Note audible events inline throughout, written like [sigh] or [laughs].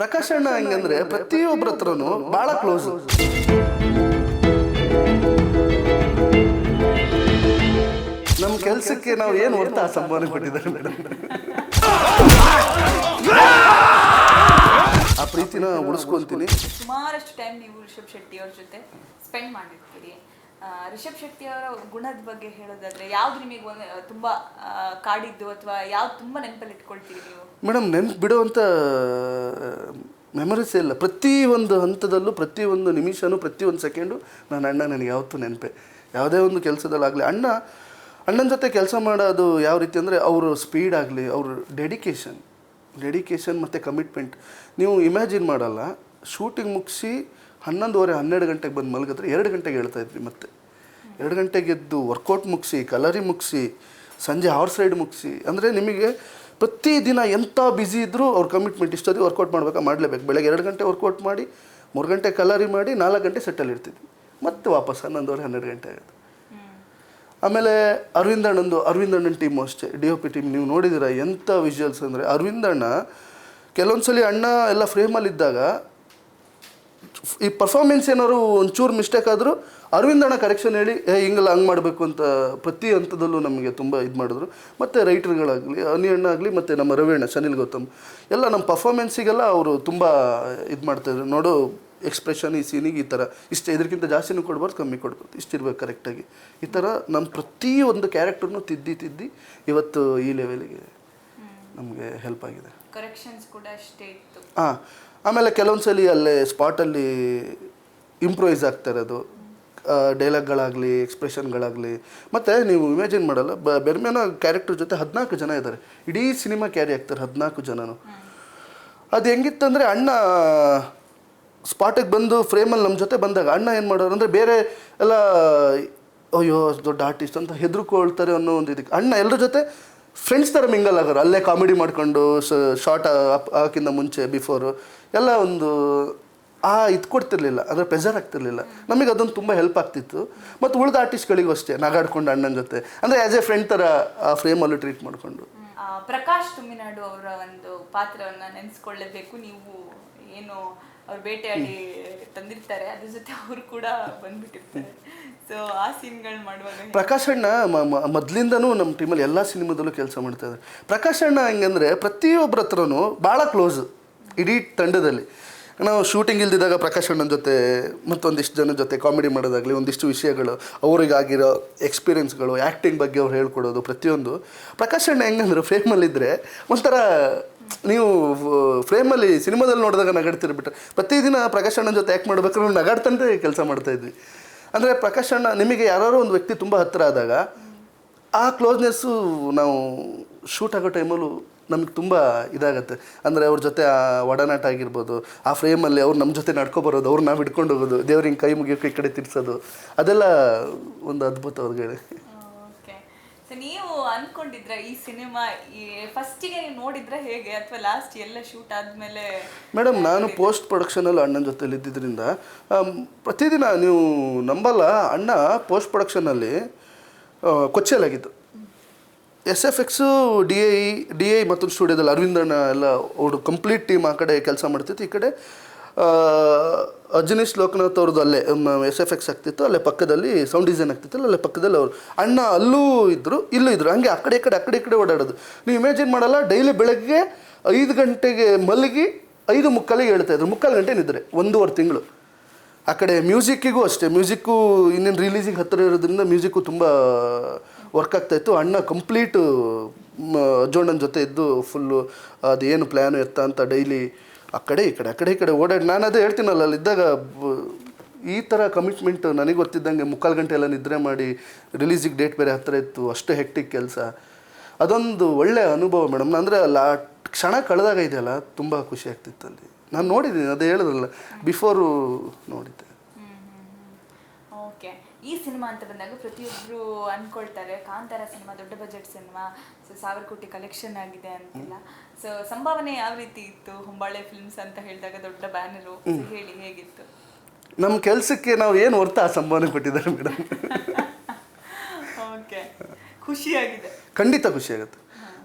ಪ್ರಕಾಶ್ ಅಣ್ಣ ಹೆಂಗಂದ್ರೆ ಪ್ರತಿಯೊಬ್ಬರ ಹತ್ರನು ಭಾಳ ಕ್ಲೋಸ್ ನಮ್ಮ ಕೆಲಸಕ್ಕೆ ನಾವು ಏನು ಹೊರ್ತ ಆ ಕೊಟ್ಟಿದ್ದಾರೆ ಮೇಡಮ್ ಆ ಪ್ರೀತಿನ ಉಳಿಸ್ಕೊಂತೀನಿ. ಸುಮಾರಷ್ಟು ಟೈಮ್ ನೀವು ರಿಷಬ್ ಶೆಟ್ಟಿ ಅವ್ರ ಜೊತೆ ಸ್ಪೆಂಡ್ ಮಾಡಿರ್ತೀರಿ. ರಿಷಬ್ ಶೆಟ್ಟಿಯವರ ಗುಣದ ಬಗ್ಗೆ ಹೇಳೋದಾದ್ರೆ ಯಾವ್ದು ನಿಮಗೆ ಒಂದು ತುಂಬಾ ಕಾಡಿದ್ದು ಅಥವಾ ಯಾವ್ದು ತುಂಬಾ ನೆನಪಲ್ಲಿ ಇಟ್ಕೊಳ್ತೀರಿ ನೀವು? ಮೇಡಮ್, ನೆನ್ಪು ಬಿಡುವಂಥ ಮೆಮರೀಸ್ ಇಲ್ಲ. ಪ್ರತಿ ಒಂದು ಹಂತದಲ್ಲೂ, ಪ್ರತಿ ಒಂದು ನಿಮಿಷನೂ, ಪ್ರತಿ ಒಂದು ಸೆಕೆಂಡು ನನ್ನ ಅಣ್ಣ ನನಗೆ ಯಾವತ್ತೂ ನೆನಪೆ. ಯಾವುದೇ ಒಂದು ಕೆಲಸದಲ್ಲಾಗಲಿ, ಅಣ್ಣ, ಅಣ್ಣನ ಜೊತೆ ಕೆಲಸ ಮಾಡೋದು ಯಾವ ರೀತಿ ಅಂದರೆ ಅವರು ಸ್ಪೀಡ್ ಆಗಲಿ, ಅವ್ರ ಡೆಡಿಕೇಶನ್ ಡೆಡಿಕೇಶನ್ ಮತ್ತು ಕಮಿಟ್ಮೆಂಟ್ ನೀವು ಇಮ್ಯಾಜಿನ್ ಮಾಡಲ್ಲ ಶೂಟಿಂಗ್ ಮುಗಿಸಿ ಹನ್ನೊಂದುವರೆ ಹನ್ನೆರಡು ಗಂಟೆಗೆ ಬಂದು ಮಲಗಿದ್ರೆ ಎರಡು ಗಂಟೆಗೆ ಹೇಳ್ತಾ ಇದ್ವಿ ಮತ್ತೆ. ಎರಡು ಗಂಟೆಗೆ ಎದ್ದು ವರ್ಕೌಟ್ ಮುಗಿಸಿ ಕಲರಿ ಮುಗಿಸಿ, ಸಂಜೆ ಹಾರ್ಸ್ ರೈಡ್ ಮುಗಿಸಿ, ಅಂದರೆ ನಿಮಗೆ ಪ್ರತಿದಿನ ಎಂಥ ಬ್ಯುಸಿ ಇದ್ದರೂ ಅವ್ರ ಕಮಿಟ್ಮೆಂಟ್ ಇಷ್ಟೊತ್ತಿಗೆ ವರ್ಕೌಟ್ ಮಾಡಬೇಕಾ? ಮಾಡಲೇಬೇಕು. ಬೆಳಗ್ಗೆ ಎರಡು ಗಂಟೆ ವರ್ಕೌಟ್ ಮಾಡಿ, ಮೂರು ಗಂಟೆ ಕಲರಿ ಮಾಡಿ, ನಾಲ್ಕು ಗಂಟೆ ಸೆಟ್ಟಲ್ಲಿ ಇರ್ತಿದ್ವಿ. ಮತ್ತೆ ವಾಪಸ್ ಹನ್ನೊಂದುವರೆ, ಹನ್ನೆರಡು ಗಂಟೆ ಆಗುತ್ತೆ. ಆಮೇಲೆ ಅರವಿಂದ ಅಣ್ಣಂದು, ಅರವಿಂದ ಅಣ್ಣನ ಟೀಮು ಅಷ್ಟೇ ಡಿ ಒ ಪಿ ಟೀಮ್ ನೀವು ನೋಡಿದಿರ ಎಂಥ ವಿಜುವಲ್ಸ್ ಅಂದರೆ ಅರವಿಂದ ಅಣ್ಣ ಕೆಲವೊಂದು ಸಲ ಅಣ್ಣ ಎಲ್ಲ ಫ್ರೇಮಲ್ಲಿದ್ದಾಗ ಈ ಪರ್ಫಾರ್ಮೆನ್ಸ್ ಏನಾದ್ರು ಒಂಚೂರು ಮಿಸ್ಟೇಕ್ ಆದರೂ ಅರವಿಂದ ಅಣ್ಣ ಕರೆಕ್ಷನ್ ಹೇಳಿ, ಏ, ಹಿಂಗಲ್ಲ ಹಂಗೆ ಮಾಡಬೇಕು ಅಂತ ಪ್ರತಿ ಹಂತದಲ್ಲೂ ನಮಗೆ ತುಂಬ ಇದು ಮಾಡಿದ್ರು. ಮತ್ತು ರೈಟರ್ಗಳಾಗಲಿ ಅನಿ ಅಣ್ಣ ಆಗಲಿ, ಮತ್ತು ನಮ್ಮ ರವಿ ಸನಿಲ್ ಗೌತಮ್ ಎಲ್ಲ ನಮ್ಮ ಪರ್ಫಾರ್ಮೆನ್ಸಿಗೆಲ್ಲ ಅವರು ತುಂಬ ಇದು ಮಾಡ್ತಾಯಿದ್ರು ನೋಡು ಎಕ್ಸ್ಪ್ರೆಷನ್ ಈ ಸೀನಿಗೆ ಈ ಥರ ಇಷ್ಟು ಇದಕ್ಕಿಂತ ಜಾಸ್ತಿನೂ ಕೊಡ್ಬಾರ್ದು, ಕಮ್ಮಿ ಕೊಡ್ಬಾರ್ದು. ಇಷ್ಟಿರ್ಬೇಕು ಕರೆಕ್ಟಾಗಿ ಈ ಥರ ನಮ್ಮ ಪ್ರತಿಯೊಂದು ಕ್ಯಾರೆಕ್ಟರ್ನು ತಿದ್ದಿ ತಿದ್ದಿ ಇವತ್ತು ಈ ಲೆವೆಲಿಗೆ ನಮಗೆ ಹೆಲ್ಪ್ ಆಗಿದೆ. ಕರೆಕ್ಷನ್ಸ್ ಕೂಡ ಅಷ್ಟೇ ಇತ್ತು. ಹಾಂ ಆಮೇಲೆ ಕೆಲವೊಂದು ಸಲ ಅಲ್ಲೇ ಸ್ಪಾಟಲ್ಲಿ ಇಂಪ್ರೂವೈಸ್ ಆಗ್ತಾ ಇರೋದು. ಡೈಲಾಗ್ಗಳಾಗಲಿ ಎಕ್ಸ್ಪ್ರೆಷನ್ಗಳಾಗಲಿ ಮತ್ತು ನೀವು ಇಮ್ಯಾಜಿನ್ ಮಾಡಲ್ಲ ಬ ಬೆರ್ಮೆನ ಕ್ಯಾರೆಕ್ಟರ್ ಜೊತೆ ಹದಿನಾಲ್ಕು ಜನ ಇದ್ದಾರೆ ಇಡೀ ಸಿನಿಮಾ ಕ್ಯಾರಿ ಆಗ್ತಾರೆ ಹದಿನಾಲ್ಕು ಜನನು. ಅದು ಹೆಂಗಿತ್ತಂದರೆ ಅಣ್ಣ ಸ್ಪಾಟಿಗೆ ಬಂದು ಫ್ರೇಮಲ್ಲಿ ನಮ್ಮ ಜೊತೆ ಬಂದಾಗ ಅಣ್ಣ ಏನು ಮಾಡೋರು ಅಂದರೆ ಬೇರೆ ಎಲ್ಲ ಅಯ್ಯೋ ದೊಡ್ಡ ಆರ್ಟಿಸ್ಟ್ ಅಂತ ಹೆದರ್ಕೊಳ್ತಾರೆ ಅನ್ನೋ ಒಂದು ಇದಕ್ಕೆ. ಅಣ್ಣ ಎಲ್ಲರ ಜೊತೆ ಫ್ರೆಂಡ್ಸ್ ಥರ ಮಿಂಗಲ್ ಆಗೋರು. ಅಲ್ಲೇ ಕಾಮಿಡಿ ಮಾಡಿಕೊಂಡು ಶಾರ್ಟ್ ಹಾಕಿಂದ ಮುಂಚೆ ಬಿಫೋರು ಎಲ್ಲ ಒಂದು, ಆ, ಇದು ಕೊಡ್ತಿರ್ಲಿಲ್ಲ. ಅಂದರೆ ಪ್ರೆಷರ್ ಆಗ್ತಿರ್ಲಿಲ್ಲ. ನಮಗೆ ಅದೊಂದು ತುಂಬ ಹೆಲ್ಪ್ ಆಗ್ತಿತ್ತು. ಮತ್ತು ಉಳಿದ ಆರ್ಟಿಸ್ಟ್ಗಳಿಗೂ ಅಷ್ಟೇ. ನಾಗಾಡ್ಕೊಂಡು ಅಣ್ಣನ ಜೊತೆ. ಅಂದರೆ ಆ್ಯಸ್ ಎ ಫ್ರೆಂಡ್ ಥರ ಆ ಫ್ರೇಮಲ್ಲೂ ಟ್ರೀಟ್ ಮಾಡಿಕೊಂಡು. ಪ್ರಕಾಶ್ ತುಮ್ಮಿನಾಡು ಅವರ ಒಂದು ಪಾತ್ರವನ್ನು ನೆನೆಸ್ಕೊಳ್ಳೇಬೇಕು. ನೀವು ಏನು ಅವ್ರು ಬೇಟೆಯಾಡಿ ತಂದಿರ್ತಾರೆ. ಅದ್ರ ಜೊತೆ ಅವರು ಕೂಡ ಬಂದ್ಬಿಟ್ಟಿರ್ತಾರೆ. ಆ ಮಾಡುವಾಗ ಪ್ರಕಾಶ್ ಅಣ್ಣ ಮೊದ್ಲಿಂದನೂ ನಮ್ಮ ಟೀಮಲ್ಲಿ ಎಲ್ಲ ಸಿನಿಮಾದಲ್ಲೂ ಕೆಲಸ ಮಾಡ್ತಾ ಇದ್ದಾರೆ ಪ್ರಕಾಶ್ ಅಣ್ಣ ಹೆಂಗಂದ್ರೆ ಪ್ರತಿಯೊಬ್ಬರ ಹತ್ರನೂ ಭಾಳ ಕ್ಲೋಸ್ ಇಡೀ ತಂಡದಲ್ಲಿ. ನಾವು ಶೂಟಿಂಗ್ ಇಲ್ದಿದ್ದಾಗ ಪ್ರಕಾಶ್ ಅಣ್ಣನ ಜೊತೆ, ಮತ್ತೊಂದಿಷ್ಟು ಜನ ಜೊತೆ ಕಾಮಿಡಿ ಮಾಡೋದಾಗಲಿ, ಒಂದಿಷ್ಟು ವಿಷಯಗಳು, ಅವರಿಗಾಗಿರೋ ಎಕ್ಸ್ಪೀರಿಯನ್ಸ್ಗಳು ಆ್ಯಕ್ಟಿಂಗ್ ಬಗ್ಗೆ ಅವ್ರು ಹೇಳ್ಕೊಡೋದು ಪ್ರತಿಯೊಂದು. ಪ್ರಕಾಶ್ ಅಣ್ಣ ಹೆಂಗಂದ್ರೆ ಫ್ರೇಮಲ್ಲಿದ್ದರೆ ಒಂಥರ ನೀವು ಫ್ರೇಮಲ್ಲಿ ಸಿನಿಮಾದಲ್ಲಿ ನೋಡಿದಾಗ ನಗಾಡ್ತಿರ್ಬಿಟ್ರೆ, ಪ್ರತಿದಿನ ಪ್ರಕಾಶ್ ಅಣ್ಣನ ಜೊತೆ ಆ್ಯಕ್ಟ್ ಮಾಡ್ಬೇಕಾದ್ರೆ ನಗಾಡ್ತಾನೆ ಕೆಲಸ ಮಾಡ್ತಾಯಿದ್ವಿ ಅಂದರೆ ಪ್ರಕಾಶ್ ಅಣ್ಣ ನಿಮಗೆ ಯಾರೋ ಒಂದು ವ್ಯಕ್ತಿ ತುಂಬ ಹತ್ತಿರ ಆದಾಗ ಆ ಕ್ಲೋಸ್ನೆಸ್ಸು ನಾವು ಶೂಟ್ ಆಗೋ ಟೈಮಲ್ಲೂ ನಮಗೆ ತುಂಬ ಇದಾಗತ್ತೆ. ಅಂದರೆ ಅವ್ರ ಜೊತೆ ಆ ಒಡನಾಟ ಆಗಿರ್ಬೋದು, ಆ ಫ್ರೇಮಲ್ಲಿ ಅವ್ರು ನಮ್ಮ ಜೊತೆ ನಡ್ಕೊ ಬರೋದು, ಅವ್ರು ನಾವು ಹಿಡ್ಕೊಂಡು ಹೋಗೋದು ದೇವ್ರಿಗೆ ಕೈ ಮುಗಿಯೋಕೆ ಈ ಕಡೆ ತಿರ್ಸೋದು, ಅದೆಲ್ಲ ಒಂದು ಅದ್ಭುತ ಅವ್ರಿಗೆ. ನೀವು ಅನ್ಕೊಂಡಿದ್ರ ಈ ಸಿನಿಮಾ ಈ ಫಸ್ಟಿಗೆ ನೀವು ನೋಡಿದ್ರೆ ಹೇಗೆ? ಅಥವಾ ಲಾಸ್ಟ್ ಎಲ್ಲ ಶೂಟ್ ಆದ್ಮೇಲೆ ಮೇಡಮ್ ನಾನು ಪೋಸ್ಟ್ ಪ್ರೊಡಕ್ಷನ್ ಅಲ್ಲಿ ಅಣ್ಣನ ಜೊತೆಲಿ ಇದ್ದಿದ್ದರಿಂದ ಪ್ರತಿದಿನ ನೀವು ನಂಬಲ್ಲ ಅಣ್ಣ ಪೋಸ್ಟ್ ಪ್ರೊಡಕ್ಷನಲ್ಲಿ ಕೊಚ್ಚಲಾಗಿದ್ದು S F X D I D I ಮತ್ತೊಂದು ಸ್ಟುಡಿಯೋದಲ್ಲಿ ಅರವಿಂದಣ್ಣ ಎಲ್ಲ ಅವರು ಕಂಪ್ಲೀಟ್ ಟೀಮ್ ಆ ಕಡೆ ಕೆಲಸ ಮಾಡ್ತಿತ್ತು. ಈ ಕಡೆ ಅಜನೀಶ್ ಲೋಕನಾಥ್ ಅವ್ರದ್ದು ಅಲ್ಲೇ ಎಸ್ ಎಫ್ ಎಕ್ಸ್ ಆಗ್ತಿತ್ತು, ಅಲ್ಲೇ ಪಕ್ಕದಲ್ಲಿ ಸೌಂಡ್ ಡಿಸೈನ್ ಆಗ್ತಿತ್ತು ಅಲ್ಲೇ ಪಕ್ಕದಲ್ಲಿ ಅವರು. ಅಣ್ಣ ಅಲ್ಲೂ ಇದ್ದರು ಇಲ್ಲೂ ಇದ್ದರು ಹಂಗೆ ಆ ಕಡೆ ಈ ಕಡೆ, ಆ ಕಡೆ ಕಡೆ ಓಡಾಡೋದು. ನೀವು ಇಮ್ಯಾಜಿನ್ ಮಾಡಲ್ಲ ಡೈಲಿ ಬೆಳಗ್ಗೆ ಐದು ಗಂಟೆಗೆ ಮಲಗಿ ಐದು ಮುಕ್ಕಾಲಿಗೆ ಹೇಳ್ತಾ ಇದ್ರು. ಮುಕ್ಕಾಲು ಗಂಟೆ ನಿದ್ರೆ ಒಂದೂವರೆ ತಿಂಗಳು. ಆ ಕಡೆ ಮ್ಯೂಸಿಕ್ಕಿಗೂ ಅಷ್ಟೇ, ಮ್ಯೂಸಿಕ್ಕು ಇನ್ನೇನು ರಿಲೀಸಿಗೆ ಹತ್ತಿರ ಇರೋದ್ರಿಂದ ಮ್ಯೂಸಿಕ್ಕು ತುಂಬ ವರ್ಕ್ ಆಗ್ತಾಯಿತ್ತು ಅಣ್ಣ ಕಂಪ್ಲೀಟು ಅಜ್ಜೋಣ್ಣನ ಜೊತೆ ಇದ್ದು ಫುಲ್ಲು ಅದೇನು ಪ್ಲ್ಯಾನು ಎತ್ತ ಅಂತ ಡೈಲಿ ಆ ಕಡೆ, ಈ ಕಡೆ, ಆ ಕಡೆ, ಈ ಕಡೆ ಓಡಾಡಿ, ನಾನು ಅದೇ ಹೇಳ್ತೀನಲ್ಲ, ಅಲ್ಲಿ ಇದ್ದಾಗ ಈ ಥರ ಕಮಿಟ್ಮೆಂಟ್ ನನಗೆ ಗೊತ್ತಿದ್ದಂಗೆ ಮುಕ್ಕಾಲು ಗಂಟೆ ಎಲ್ಲ ನಿದ್ರೆ ಮಾಡಿ ರಿಲೀಸಿಗೆ ಡೇಟ್ ಬೇರೆ ಹತ್ತಿರ ಇತ್ತು, ಅಷ್ಟು ಹೆಕ್ಟಿಕ್ ಕೆಲಸ. ಅದೊಂದು ಒಳ್ಳೆಯ ಅನುಭವ ಮೇಡಮ್ ಅಂದರೆ ಅಲ್ಲ, ಆ ಕ್ಷಣ ಕಳೆದಾಗ ಇದೆಯಲ್ಲ, ತುಂಬ ಖುಷಿ ಆಗ್ತಿತ್ತು ಅಲ್ಲಿ. ನಾನು ನೋಡಿದ್ದೀನಿ, ಅದೇ ಹೇಳಿದ್ರಲ್ಲ ಬಿಫೋರು ನೋಡಿದ್ದೆ. ಈ ಸಿನಿಮಾ ಅಂತ ಬಂದಾಗ ಪ್ರತಿಯೊಬ್ಬರು ಅನ್ಕೊಳ್ತಾರೆ ಕಾಂತಾರ ಸಿನಿಮಾ ದೊಡ್ಡ ಬಜೆಟ್ ಸಿನಿಮಾ ಸೊ ಸಾವಿರ ಕೋಟಿ ಕಲೆಕ್ಷನ್ ಆಗಿದೆ ಅಂತೆಲ್ಲ. ಸೊ ಸಂಭಾವನೆ ಯಾವ ರೀತಿ ಇತ್ತು? ಹೊಂಬಾಳೆ ಫಿಲ್ಮ್ಸ್ ಅಂತ ಹೇಳಿದಾಗ ದೊಡ್ಡ ಬ್ಯಾನರು ಹೇಳಿ ಹೇಗಿತ್ತು? ನಮ್ಮ ಕೆಲಸಕ್ಕೆ ನಾವು ಏನು ಹೊರ್ತ ಆ ಸಂಭಾವನೆ ಕೊಟ್ಟಿದ್ದಾರೆ ಮೇಡಮ್ ಓಕೆ [laughs] ಖುಷಿಯಾಗಿದೆ. ಖಂಡಿತ ಖುಷಿ ಆಗುತ್ತೆ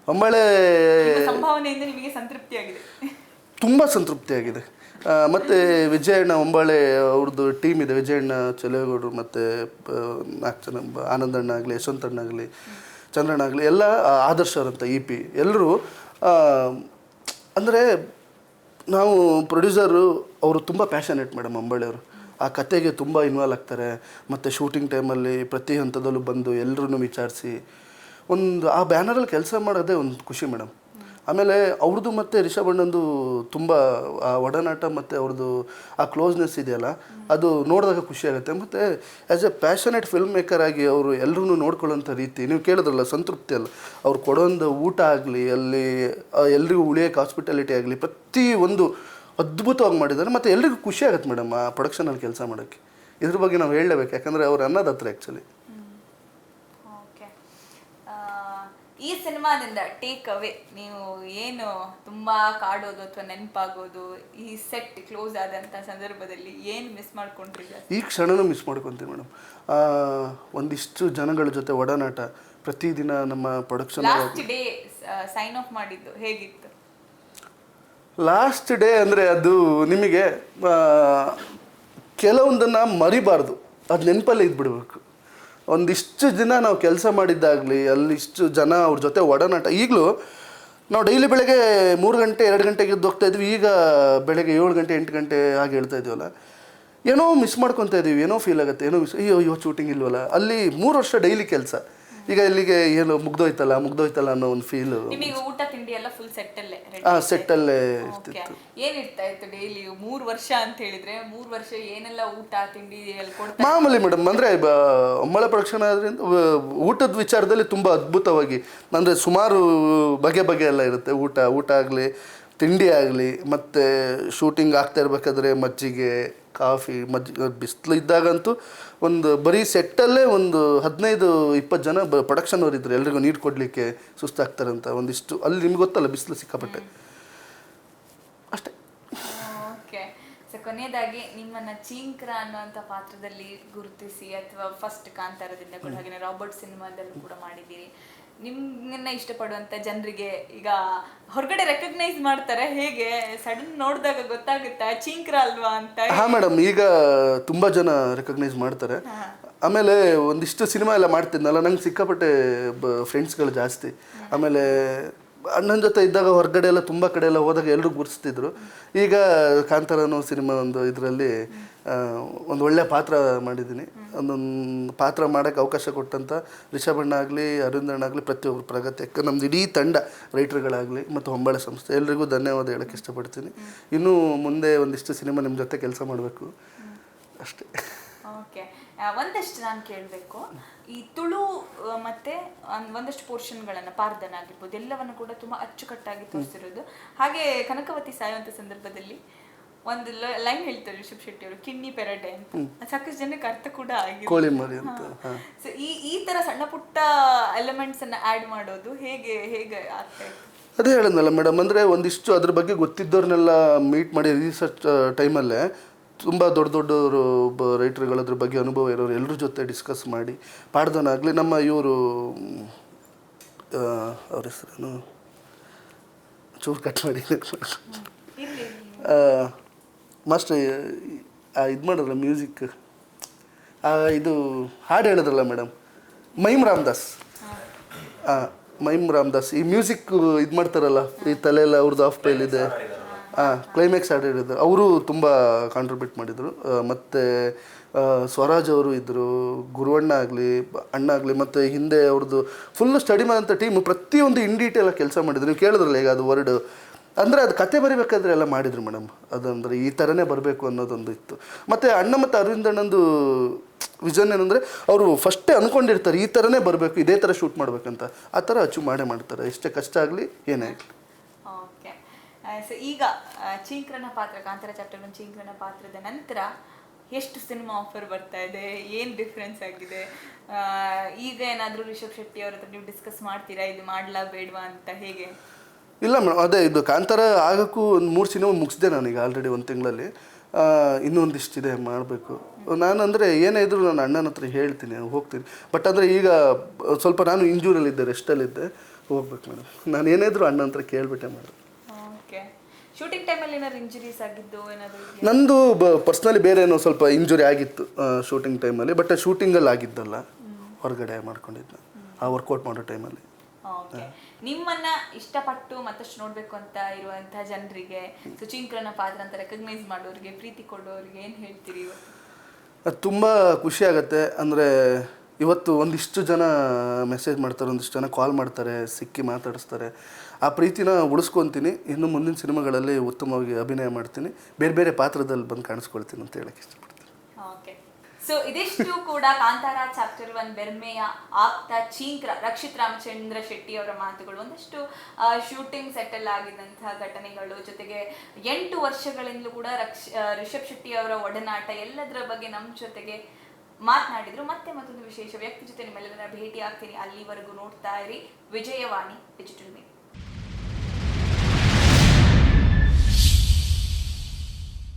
ಹೊಂಬಾಳೆ ಸಂಭಾವನೆಯಿಂದ ನಿಮಗೆ ಸಂತೃಪ್ತಿ ಆಗಿದೆ ತುಂಬ ಸಂತೃಪ್ತಿಯಾಗಿದೆ. ಮತ್ತೆ ವಿಜಯಣ್ಣ ಒಂಬಾಳೆ ಅವ್ರದ್ದು ಟೀಮ್ ಇದೆ. ವಿಜಯಣ್ಣ ಚೆಲುವೇಗೌಡರು ಮತ್ತು ನಾಲ್ಕು ಜನ ಆನಂದಣ್ಣ ಆಗಲಿ ಯಶವಂತಣ್ಣ ಆಗಲಿ ಚಂದ್ರಣ್ಣ ಆಗಲಿ ಎಲ್ಲ ಆ, ಆದರ್ಶ ಅಂತ ಇ ಪಿ ಎಲ್ಲರೂ ಅಂದರೆ ನಾವು ಪ್ರೊಡ್ಯೂಸರು ಅವರು ತುಂಬ ಪ್ಯಾಷನೇಟ್ ಮೇಡಮ್ ಅಂಬಾಳಿಯವರು ಆ ಕತೆಗೆ ತುಂಬ ಇನ್ವಾಲ್ವ್ ಆಗ್ತಾರೆ. ಮತ್ತು ಶೂಟಿಂಗ್ ಟೈಮಲ್ಲಿ ಪ್ರತಿ ಹಂತದಲ್ಲೂ ಬಂದು ಎಲ್ಲರೂ ವಿಚಾರಿಸಿ ಒಂದು ಆ ಬ್ಯಾನರಲ್ಲಿ ಕೆಲಸ ಮಾಡೋದೇ ಒಂದು ಖುಷಿ ಮೇಡಮ್ ಆಮೇಲೆ ಅವ್ರದ್ದು ಮತ್ತು ರಿಷಬ್ ಅಣ್ಣಂದು ತುಂಬ, ಆ ಒಡನಾಟ ಮತ್ತು ಅವ್ರದ್ದು ಆ ಕ್ಲೋಸ್ನೆಸ್ ಇದೆಯಲ್ಲ, ಅದು ನೋಡಿದಾಗ ಖುಷಿ ಆಗುತ್ತೆ. ಮತ್ತು as a passionate film maker ಆಗಿ ಅವರು ಎಲ್ಲರೂ ನೋಡ್ಕೊಳ್ಳೋಂಥ ರೀತಿ, ನೀವು ಕೇಳಿದ್ರಲ್ಲ ಸಂತೃಪ್ತಿ ಅಲ್ಲ. ಅವ್ರು ಕೊಡೋಂಥ ಊಟ ಆಗಲಿ, ಅಲ್ಲಿ ಎಲ್ರಿಗೂ ಉಳಿಯೋಕ್ಕೆ ಹಾಸ್ಪಿಟಾಲಿಟಿ ಆಗಲಿ, ಪ್ರತಿ ಒಂದು ಅದ್ಭುತವಾಗಿ ಮಾಡಿದ್ದಾರೆ. ಮತ್ತು ಎಲ್ರಿಗೂ ಖುಷಿ ಆಗುತ್ತೆ ಮೇಡಮ್ ಆ ಪ್ರೊಡಕ್ಷನಲ್ಲಿ ಕೆಲಸ ಮಾಡೋಕ್ಕೆ. ಇದ್ರ ಬಗ್ಗೆ ನಾವು ಹೇಳಲೇಬೇಕು. ಯಾಕಂದರೆ ಅವ್ರು ಅನ್ನೋದು ಹತ್ರ ಆ್ಯಕ್ಚುಲಿ ಓಕೆ ಈ ಸಿನಿಮಾದಿಂದ ಟೇಕ್ ಅವೇ ನೀವು ಏನು ತುಂಬಾ ಕಾಡೋದು ಅಥವಾ ನೆನಪಾಗೋದು ಈ ಸೆಟ್ ಕ್ಲೋಸ್ ಆದಂತ ಸಂದರ್ಭದಲ್ಲಿ ಏನು ಮಿಸ್ ಮಾಡ್ಕೊಂಡ್ರಿ ಈ ಕ್ಷಣನೂ ಮಿಸ್ ಮಾಡ್ಕೊತೀವಿ ಮೇಡಮ್ ಒಂದಿಷ್ಟು ಜನಗಳ ಜೊತೆ ಒಡನಾಟ ಪ್ರತಿದಿನ ನಮ್ಮ production last day sign off ಮಾಡಿದ್ದು ಹೇಗಿತ್ತು? ಲಾಸ್ಟ್ ಡೇ ಅಂದರೆ ಅದು ನಿಮಗೆ ಕೆಲವೊಂದನ್ನು ಮರಿಬಾರ್ದು. ಅದು ನೆನಪಲ್ಲೇ ಇದ್ಬಿಡ್ಬೇಕು. ಒಂದಿಷ್ಟು ದಿನ ನಾವು ಕೆಲಸ ಮಾಡಿದ್ದಾಗಲಿ ಅಲ್ಲಿಷ್ಟು ಜನ ಅವ್ರ ಜೊತೆ ಒಡನಾಟ. ಈಗಲೂ ನಾವು ಡೈಲಿ ಬೆಳಗ್ಗೆ ಮೂರು ಗಂಟೆ, ಎರಡು ಗಂಟೆಗೆ ಎದ್ದು ಹೋಗ್ತಾ ಇದ್ವಿ, ಈಗ ಬೆಳಗ್ಗೆ ಏಳು ಗಂಟೆ, ಎಂಟು ಗಂಟೆ ಹಾಗೆ ಹೇಳ್ತಾ ಇದೀವಲ್ಲ ಏನೋ ಮಿಸ್ ಮಾಡ್ಕೊತಾ ಇದೀವಿ, ಏನೋ ಫೀಲ್ ಆಗುತ್ತೆ, ಏನೋ ಮಿಸ್ ಅಯ್ಯೋ ಅಯ್ಯೋ ಶೂಟಿಂಗ್ ಇಲ್ವಲ್ಲ. ಅಲ್ಲಿ ಮೂರು ವರ್ಷ ಡೈಲಿ ಕೆಲಸ. ಈಗ ಇಲ್ಲಿಗೆ ಏನು ಮುಗ್ದೋಯ್ತಲ್ಲ ಮುಗ್ದೋಯ್ತಲ್ಲ ಅನ್ನೋ ಒಂದು ಫೀಲು ನಿಮಗೆ ಊಟ ತಿಂಡಿ ಎಲ್ಲ ಫುಲ್ ಸೆಟ್ಟಲ್ಲೇ ಆ ಸೆಟ್ಟಲ್ಲೇ ಇರ್ತಿತ್ತು. ಏನ್ ಇರ್ತಾ ಇತ್ತು ಡೈಲಿ ಮೂರು ವರ್ಷ ಅಂತ ಹೇಳಿದ್ರೆ ಮೂರು ವರ್ಷ ಏನೆಲ್ಲ ಊಟ ತಿಂಡಿ ಎಲ್ಲ ಕೊಡ್ತಾ ಮಾಮೂಲಿ ಮೇಡಮ್ ಅಂದರೆ ಮಳೆ ಪ್ರೊಡಕ್ಷನ್ ಆದ್ರಿಂದ ಊಟದ ವಿಚಾರದಲ್ಲಿ ತುಂಬ ಅದ್ಭುತವಾಗಿ ಅಂದರೆ ಸುಮಾರು ಬಗೆ ಬಗೆ ಎಲ್ಲ ಇರುತ್ತೆ. ಊಟ ಊಟ ಆಗಲಿ ತಿಂಡಿ ಆಗಲಿ ಮತ್ತು ಶೂಟಿಂಗ್ ಆಗ್ತಾ ಇರಬೇಕಾದ್ರೆ ಮಜ್ಜಿಗೆ ಕಾಫಿ ಮಜ್ಜಿಗೆ ಬಿಸಿಲು ಇದ್ದಾಗಂತೂ ಒಂದು ಬರೀ ಸೆಟ್ಟಲ್ಲೇ ಒಂದು ಹದಿನೈದು ಇಪ್ಪತ್ತು ಜನ ಬ ಪ್ರೊಡಕ್ಷನ್ ಅವ್ರು ಇದ್ರು ಎಲ್ರಿಗೂ ನೀರು ಕೊಡಲಿಕ್ಕೆ ಸುಸ್ತಾಗ್ತಾರಂತ ಒಂದಿಷ್ಟು ಅಲ್ಲಿ ನಿಮ್ಗೆ ಗೊತ್ತಲ್ಲ ಬಿಸಿಲು ಸಿಕ್ಕಾಪಟ್ಟೆ. ಅಷ್ಟೇ. ಓಕೆ. ಸೊ ಕೊನೆಯದಾಗಿ ನಿಮ್ಮನ್ನ ಚೀಂಕ್ರ ಅನ್ನುವಂಥ ಪಾತ್ರದಲ್ಲಿ ಗುರುತಿಸಿ ಅಥವಾ ಫಸ್ಟ್ ಕಾಂತಾರದಿಂದ ಕೂಡ ಹಾಗೆ ರಾಬರ್ಟ್ ಸಿನಿಮಾದಲ್ಲೂ ಕೂಡ ಮಾಡಿದ್ದೀರಿ. ನಿಮ್ಮನ್ನ ಇಷ್ಟಪಡುವಂತ ಜನರಿಗೆ ಈಗ ಹೊರಗಡೆ ರೆಕಗ್ನೈಸ್ ಮಾಡ್ತಾರೆ ಹೇಗೆ? ಸಡನ್ ನೋಡಿದಾಗ ಗೊತ್ತಾಗುತ್ತಾ? ಚೀಂಕ್ರ ಅಲ್ವಾ ಅಂತ ಹಾ ಮೇಡಮ್ ಈಗ ತುಂಬಾ ಜನ ರೆಕಗ್ನೈಸ್ ಮಾಡ್ತಾರೆ. ಆಮೇಲೆ ಒಂದಿಷ್ಟು ಸಿನಿಮಾ ಎಲ್ಲ ಮಾಡ್ತಿದ್ನಲ್ಲ ನಂಗೆ ಸಿಕ್ಕಾಪಟ್ಟೆ ಫ್ರೆಂಡ್ಸ್ಗಳು ಜಾಸ್ತಿ. ಆಮೇಲೆ ಅಣ್ಣನ ಜೊತೆ ಇದ್ದಾಗ ಹೊರಗಡೆ ಎಲ್ಲ ತುಂಬ ಕಡೆ ಎಲ್ಲ ಹೋದಾಗ ಎಲ್ಲರೂ ಗುರುತಿಸ್ತಿದ್ರು ಈಗ ಕಾಂತಾರ ಅನ್ನೋ ಸಿನಿಮಾ ಒಂದು ಇದರಲ್ಲಿ ಒಂದು ಒಳ್ಳೆ ಪಾತ್ರ ಮಾಡಿದ್ದೀನಿ. ಒಂದೊಂದು ಪಾತ್ರ ಮಾಡೋಕ್ಕೆ ಅವಕಾಶ ಕೊಟ್ಟಂಥ ರಿಷಭಣ್ಣ ಆಗಲಿ ಅರವಿಂದಣ್ಣ ಆಗಲಿ ಪ್ರತಿಯೊಬ್ಬರು ಪ್ರಗತಿ ಯಾಕೆ ನಮ್ದು ಇಡೀ ತಂಡ ರೈಟರ್ಗಳಾಗಲಿ ಮತ್ತು ಹೊಂಬಾಳೆ ಸಂಸ್ಥೆ, ಎಲ್ರಿಗೂ ಧನ್ಯವಾದ ಹೇಳೋಕ್ಕೆ ಇಷ್ಟಪಡ್ತೀನಿ. ಇನ್ನೂ ಮುಂದೆ ಒಂದಿಷ್ಟು ಸಿನಿಮಾ ನಿಮ್ಮ ಜೊತೆ ಕೆಲಸ ಮಾಡಬೇಕು. ಅಷ್ಟೇ. ಒಂದಷ್ಟು ನಾನು ಕೇಳಬೇಕು. ಈ ತುಳು ಮತ್ತೆ ಒಂದ್- ಒಂದಷ್ಟು ಪೋರ್ಷನ್ಗಳನ್ನು ಪಾರ್ದನ ಆಗಿರ್ಬೋದು ಎಲ್ಲವನ್ನು ಕೂಡ ತುಂಬಾ ಅಚ್ಚುಕಟ್ಟಾಗಿ ತೋರಿಸಿರೋದು. ಹಾಗೆ ಕನಕವತಿ ಸಾಯುವಂತ ಸಂದರ್ಭದಲ್ಲಿ ಒಂದು ಲೈನ್ ಹೇಳ್ತಾರೆ ರಿಷಬ್ ಶೆಟ್ಟಿ ಅವರು ಕಿಡ್ನಿ ಪೆರಡೆ ಅಂತ. ಸಾಕಷ್ಟು ಜನಕ್ಕೆ ಅರ್ಥ ಕೂಡ ಆಗಿದೆ. ಸೊ ಈ ಈ ತರ ಸಣ್ಣ ಪುಟ್ಟ ಎಲಿಮೆಂಟ್ಸ್ ಅನ್ನ ಆಡ್ ಮಾಡೋದು ಹೇಗೆ ಹೇಗೆ ಆಗ್ತಾ ಇತ್ತು? ಅದೇ ಹೇಳಿದ್ನಲ್ಲ ಮೇಡಮ್ ಅಂದರೆ ಒಂದಿಷ್ಟು ಅದ್ರ ಬಗ್ಗೆ ಗೊತ್ತಿದ್ದವ್ರನ್ನೆಲ್ಲ ಮೀಟ್ ಮಾಡಿ ರಿಸರ್ಚ್ ಟೈಮಲ್ಲೇ ತುಂಬ ದೊಡ್ಡ ದೊಡ್ಡವರು ರೈಟ್ರುಗಳು, ಅದ್ರ ಬಗ್ಗೆ ಅನುಭವ ಇರೋರು ಎಲ್ಲರ ಜೊತೆ ಡಿಸ್ಕಸ್ ಮಾಡಿ ಪಾಡ್ದವನಾಗಲಿ ನಮ್ಮ ಇವರು ಅವ್ರ ಹೆಸರೇನು? ಚೂರು ಕಟ್ ಮಾಡಿ ಮಾಸ್ಟರ್ ಇದು ಮಾಡಿದ್ರಲ್ಲ ಮ್ಯೂಸಿಕ್ ಇದು ಹಾಡು ಹೇಳಿದ್ರಲ್ಲ ಮೇಡಮ್ ಮೈಮ್ ರಾಮದಾಸ್. ಹಾಂ ಮೈಮ್ ರಾಮದಾಸ್. ಈ ಮ್ಯೂಸಿಕ್ ಇದು ಮಾಡ್ತಾರಲ್ಲ, ಈ ತಲೆಯೆಲ್ಲ ಅವ್ರದ್ದು ಆಫ್ ಪೈಲ್ ಇದೆ. ಕ್ಲೈಮ್ಯಾಕ್ಸ್ ಹಾಡು ಹೇಳಿದ್ರು ಅವರು ತುಂಬ ಕಾಂಟ್ರಿಬ್ಯೂಟ್ ಮಾಡಿದರು. ಮತ್ತು ಸ್ವರಾಜ್ ಅವರು ಇದ್ದರು ಗುರುವಣ್ಣ ಆಗಲಿ, ಅಣ್ಣ ಆಗಲಿ, ಮತ್ತು ಹಿಂದೆ ಅವ್ರದ್ದು ಫುಲ್ ಸ್ಟಡಿ ಮಾಡೋಂಥ ಟೀಮ್ ಪ್ರತಿಯೊಂದು ಇನ್ ಡೀಟೇಲ್ ಕೆಲಸ ಮಾಡಿದ್ರು. ನೀವು ಕೇಳಿದ್ರಲ್ಲ ಈಗ ಅದು ವರ್ಡ್ ಅಂದರೆ ಅದು ಕತೆ ಬರಿಬೇಕಾದ್ರೆ ಎಲ್ಲ ಮಾಡಿದರು ಮೇಡಮ್ ಅದಂದರೆ ಈ ಥರನೇ ಬರಬೇಕು ಅನ್ನೋದೊಂದು ಇತ್ತು. ಮತ್ತು ಅಣ್ಣ ಮತ್ತು ಅರವಿಂದಣ್ಣಂದು ವಿಷನ್ ಏನಂದರೆ ಅವರು ಫಸ್ಟೇ ಅಂದ್ಕೊಂಡಿರ್ತಾರೆ ಈ ಥರನೇ ಬರಬೇಕು, ಇದೇ ಥರ ಶೂಟ್ ಮಾಡಬೇಕಂತ. ಆ ಥರ ಅಚೀವ್ ಮಾಡೇ ಮಾಡ್ತಾರೆ. ಎಷ್ಟೇ ಕಷ್ಟ ಆಗಲಿ, ಏನೇ ಆಗಲಿ. ಸೊ ಈಗ ಚಿಂಕ್ರನ ಪಾತ್ರ, ಕಾಂತಾರ ಚಾಪ್ಟರ್ ಒನ್ ಚೀಂಕ್ರನ ಪಾತ್ರದ ನಂತರ ಎಷ್ಟು ಸಿನಿಮಾ ಆಫರ್ ಬರ್ತಾ ಇದೆ, ಏನು ಡಿಫ್ರೆನ್ಸ್ ಆಗಿದೆ? ಈಗ ಏನಾದರೂ ರಿಷಬ್ ಶೆಟ್ಟಿ ಅವ್ರ ಹತ್ರ ನೀವು ಡಿಸ್ಕಸ್ ಮಾಡ್ತೀರಾ, ಇದು ಮಾಡ್ಲಾ ಬೇಡವಾ ಅಂತ ಹೇಗೆ? ಇಲ್ಲ ಮೇಡಮ್ ಅದೇ ಇದು ಕಾಂತಾರ ಆಗೋಕ್ಕೂ ಒಂದು ಮೂರು ಸಿನಿಮಾ ಮುಗಿಸಿದೆ ನಾನೀಗ ಆಲ್ರೆಡಿ ಒಂದು ತಿಂಗಳಲ್ಲಿ. ಇನ್ನೊಂದಿಷ್ಟಿದೆ ಮಾಡಬೇಕು. ನಾನು ಅಂದರೆ ಏನೇ ಇದ್ರೂ ನಾನು ಅಣ್ಣನ ಹತ್ರ ಹೇಳ್ತೀನಿ, ಹೋಗ್ತೀನಿ. ಬಟ್ ಅಂದರೆ ಈಗ ಸ್ವಲ್ಪ ನಾನು ಇಂಜೂರಲ್ಲಿದ್ದೆ ರೆಸ್ಟಲ್ಲಿದ್ದೆ ಹೋಗ್ಬೇಕು ಮೇಡಮ್ ನಾನು ಏನೇ ಇದ್ರೂ ಅಣ್ಣ ಹತ್ರ ಕೇಳಿಬಿಟ್ಟೆ ಮೇಡಮ್ ಶೂಟಿಂಗ್ ಟೈಮಲ್ಲಿ ಏನಾದ್ರು ಇಂಜುರೀಸ್ ಆಗಿದ್ದು ಏನಾದ್ರು? ನಂದು ಪರ್ಸ್ನಲಿ ಬೇರೆ ಏನೋ ಸ್ವಲ್ಪ ಇಂಜುರಿ ಆಗಿತ್ತು ಶೂಟಿಂಗ್ ಟೈಮಲ್ಲಿ ಬಟ್ ಶೂಟಿಂಗಲ್ಲಿ ಆಗಿದ್ದಲ್ಲ ಹೊರಗಡೆ ಮಾಡ್ಕೊಂಡಿದ್ದು ಆ ವರ್ಕೌಟ್ ಮಾಡೋ ಟೈಮಲ್ಲಿ ನಿಮ್ಮನ್ನ ಇಷ್ಟಪಟ್ಟು ಮತ್ತಷ್ಟು ನೋಡ್ಬೇಕು ಅಂತ ಇರುವಂತಹ ಜನರಿಗೆ ಸುಚಿಂಕ್ರನ ಪಾತ್ರ ಅಂತ ರೆಕಗ್ನೈಸ್ ಮಾಡೋರಿಗೆ ಪ್ರೀತಿ ಕೊಡೋರಿಗೆ ಏನು ಹೇಳ್ತೀರಿ ತುಂಬ ಖುಷಿ ಆಗುತ್ತೆ ಅಂದರೆ ಇವತ್ತು ಒಂದಿಷ್ಟು ಜನ ಮೆಸೇಜ್ ಮಾಡ್ತಾರೆ ಒಂದಿಷ್ಟು ಜನ ಕಾಲ್ ಮಾಡ್ತಾರೆ ಸಿಕ್ಕಿ ಮಾತಾಡಿಸ್ತಾರೆ. ಆ ಪ್ರೀತಿನ ಉಳಿಸ್ಕೊತೀನಿ. ಇನ್ನು ಮುಂದಿನ ಸಿನಿಮಾಗಳಲ್ಲಿ ಉತ್ತಮವಾಗಿ ಅಭಿನಯ ಮಾಡ್ತೀನಿ. ಬೇರೆ ಬೇರೆ ಪಾತ್ರದಲ್ಲಿ ಬಂದು ಕಾಣಿಸ್ಕೊಳ್ತೀನಿ ಅಂತ ಹೇಳಕ್ಕೆ ಇಷ್ಟಪಡ್ತೀನಿ. ಸೊ ಇದಿಷ್ಟು ಕೂಡ ಕಾಂತಾರ ಚಾಪ್ಟರ್ ಒನ್ ಬೆರ್ಮೆಯ ಆಪ್ತ ಚೀಂಕ್ರ ರಕ್ಷಿತ್ ರಾಮಚಂದ್ರ ಶೆಟ್ಟಿ ಅವರ ಮಾತುಗಳು. ಒಂದಷ್ಟು ಶೂಟಿಂಗ್ ಸೆಟಲ್ ಆಗಿದಂತಹ ಘಟನೆಗಳು, ಜೊತೆಗೆ ಎಂಟು ವರ್ಷಗಳಿಂದಲೂ ಕೂಡ ರಕ್ಷ ರಿಷಬ್ ಶೆಟ್ಟಿ ಅವರ ಒಡನಾಟ ಎಲ್ಲದರ ಬಗ್ಗೆ ನಮ್ಮ ಜೊತೆಗೆ ಮಾತನಾಡಿದ್ರು. ಮತ್ತೆ ಮತ್ತೊಂದು ವಿಶೇಷ, ವ್ಯಕ್ತಿ ಜೊತೆ ನಿಮ್ಮೆಲ್ಲರ ಭೇಟಿ ಆಗ್ತೀನಿ. ಅಲ್ಲಿವರೆಗೂ ನೋಡ್ತಾ ಇರಿ. Vijayavani digital media